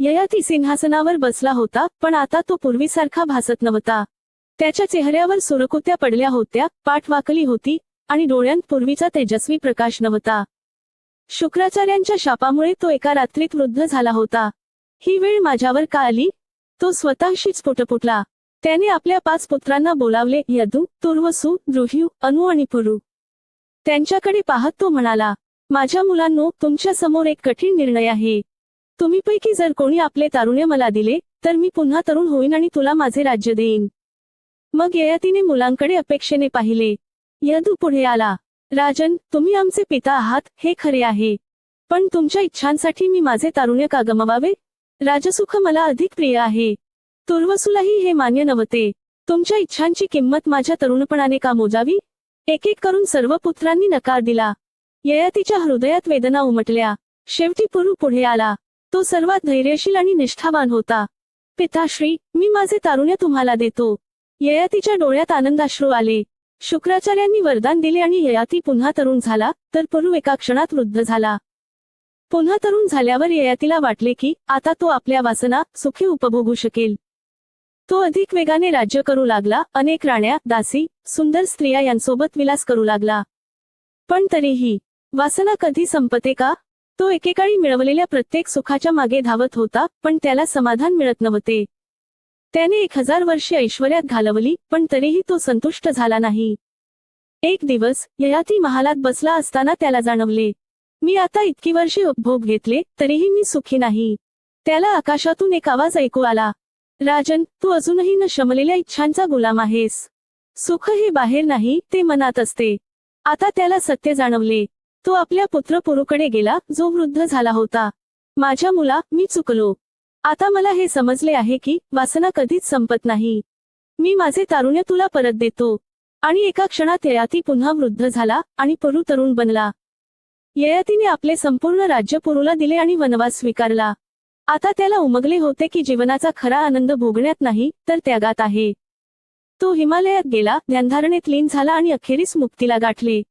ययाती सिंहासनावर बसला होता पण आता तो पूर्वीसारखा भासत नव्हता. त्याच्या चेहऱ्यावर सुरकुत्या पडल्या होत्या पाठ वाकली होती आणि डोळ्यांत पूर्वीचा तेजस्वी प्रकाश नव्हता. शुक्राचार्यांच्या शापामुळे तो एका रात्रीत वृद्ध झाला होता. ही वेळ माझ्यावर का आली? तो स्वतःशीच पुटपुटला. त्याने आपल्या पाच पुत्रांना बोलावले यदू तुर्वसू द्रुह्यू अनु आणि पुरु. त्यांच्याकडे पाहत तो म्हणाला माझ्या मुलांनो तुमच्यासमोर एक कठीण निर्णय आहे. तुम्हीपैकी जर कोणी आपले तारुण्य मला दिले तर मी पुन्हा तरुण होईन आणि तुला माझे राज्य देईन. मग ययातीने मुलांकडे अपेक्षेने पाहिले. यदू पुढे आला. राजन तुम्ही आमचे पिता आहात हे खरे आहे. पण तुमच्या इच्छांसाठी मी माझे तारुण्य का गमवावे? राजसुख मला अधिक प्रिय आहे. तुर्वसुलाही हे मान्य नव्हते. तुमच्या इच्छांची किंमत माझ्या तरुणपणाने का मोजावी? एक एक करून सर्व पुत्रांनी नकार दिला. ययातीच्या हृदयात वेदना उमटल्या. शेवटी पुरू पुढे आला. तो सर्वात धैर्यशील आणि निष्ठावान होता. पिताश्री मी माझे तारुण्य तुम्हाला देतो. ययातीच्या डोळ्यात आनंदाश्रू आले. शुक्राचार्यांनी वरदान दिले आणि ययाती पुन्हा तरुण झाला तर परू एका क्षणात वृद्ध झाला. पुन्हा तरुण झाल्यावर ययातीला वाटले की आता तो आपल्या वासना सुखी उपभोगू शकेल. तो अधिक वेगाने राज्य करू लागला अनेक राण्या दासी सुंदर स्त्रिया यांसोबत विलास करू लागला. पण तरीही वासना कधी संपते का? तो एकेकाळी मिळवलेल्या प्रत्येक सुखाच्या मागे धावत होता पण त्याला समाधान मिळत नव्हते. त्याने एक हजार वर्षे ऐश्वर्यात घालवली पण तरीही तो संतुष्ट झाला नाही. एक दिवस ययाती महालात बसला असताना त्याला जाणवले. मी आता इतकी वर्षे उपभोग घेतले तरीही मी सुखी नाही. त्याला आकाशातून एक आवाज ऐकू आला. राजन तू अजूनही न शमलेल्या इच्छांचा गुलाम आहेस. सुख हे बाहेर नाही ते मनात असते. आता त्याला सत्य जाणवले. तो आपल्या पुत्र पुरुकडे गेला जो वृद्ध झाला होता. माझ्या मुला मी चुकलो. आता मला हे समजले आहे की वासना कधीच संपत नाही. मी माझे तारुण्य तुला परत देतो. आणि एका क्षणात ययाती पुन्हा वृद्ध झाला आणि पुरु तरुण बनला. ययातीने आपले संपूर्ण राज्य पुरुला दिले आणि वनवास स्वीकारला. आता त्याला उमगले होते की जीवनाचा खरा आनंद भोगण्यात नाही तर त्यागात आहे. तो हिमालयात गेला ध्यानधारणेत लीन झाला आणि अखेरीस मुक्तीला गाठले.